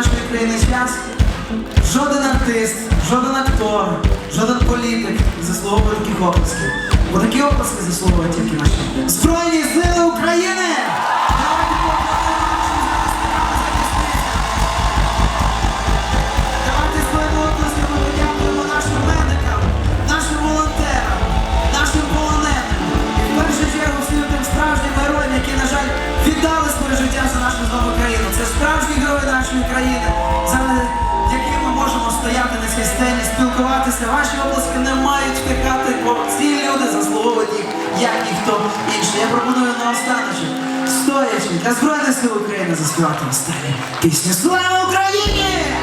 нашої країни час жоден артист, жоден актор, жоден політик не заслуговує таких оплесків. Бо такі оплески заслуговують тільки наші збройні сили України. після ваші обласки не мають втекати, бо ці люди заслуговують їх, як ніхто інший. Я пропоную на останочі, стоячи та Збройних сил України заспівати останню пісню. Слава Україні!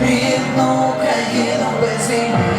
рідну Україну без війни.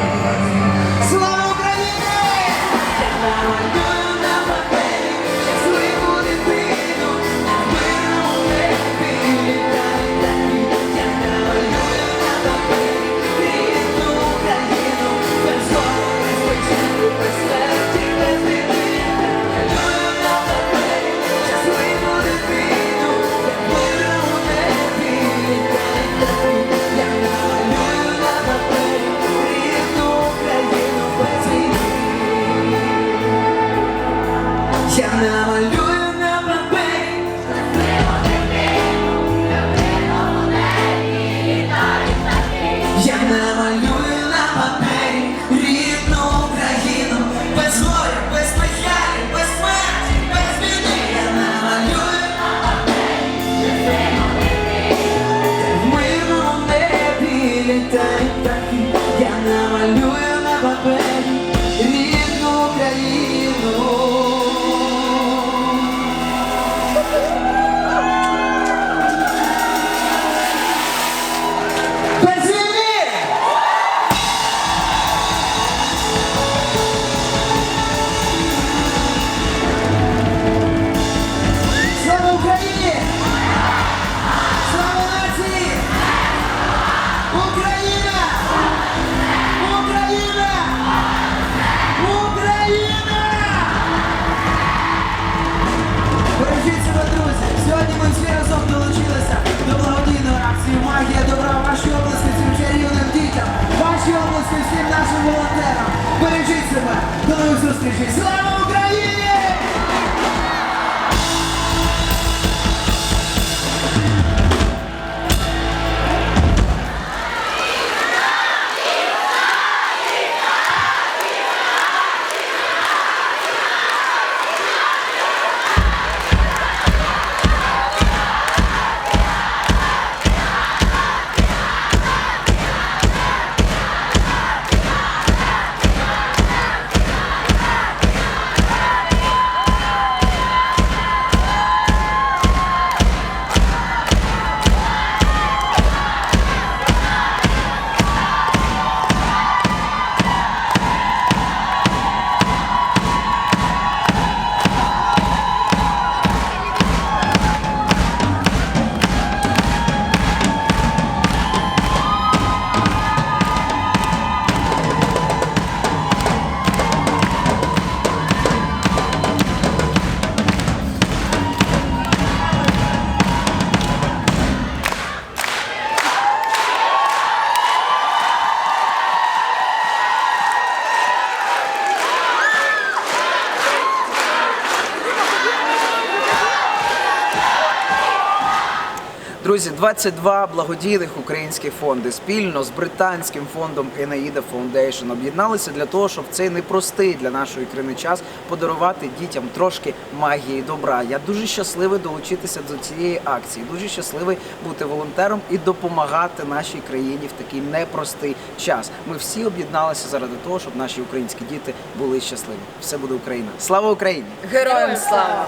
Полтавській області, всім нашим волонтерам. Бережіть себе, до нових зустрічей. Слава Україні! Друзі, 22 благодійних українські фонди спільно з британським фондом Енаїда Foundation об'єдналися для того, щоб цей непростий для нашої країни час подарувати дітям трошки магії добра. Я дуже щасливий долучитися до цієї акції. Дуже щасливий бути волонтером і допомагати нашій країні в такий непростий час. Ми всі об'єдналися заради того, щоб наші українські діти були щасливі. Все буде Україна. Слава Україні! Героям слава!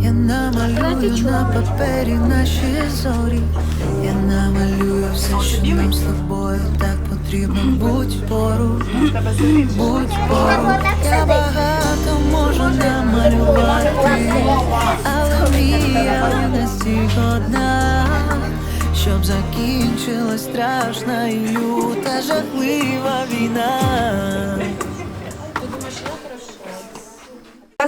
Я намалюю на папері наші зорі. Я намалюю все, що нам з тобою так потрібно. Будь поруч, будь поруч. Я багато можу намалювати, але мрія не стільки одна, щоб закінчилась страшна і люта жахлива війна.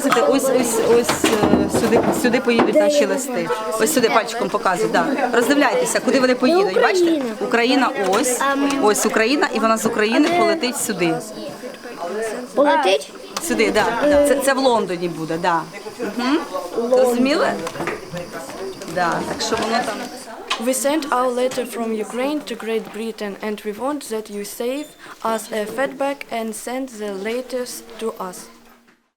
Показуйте, ось ось ось е, сюди, сюди поїдуть наші листи. Ось сюди пальчиком показують. Да. Роздивляйтеся, куди вони поїдуть. Бачите? Україна ось, ось Україна, і вона з України полетить сюди. Полетить? Сюди, да, да. Це, це в Лондоні буде, да. Угу. Зрозуміли? Да. Так що воно там. We sent our letter from Ukraine to Great Britain and we want that you save us a feedback and send the letters to us.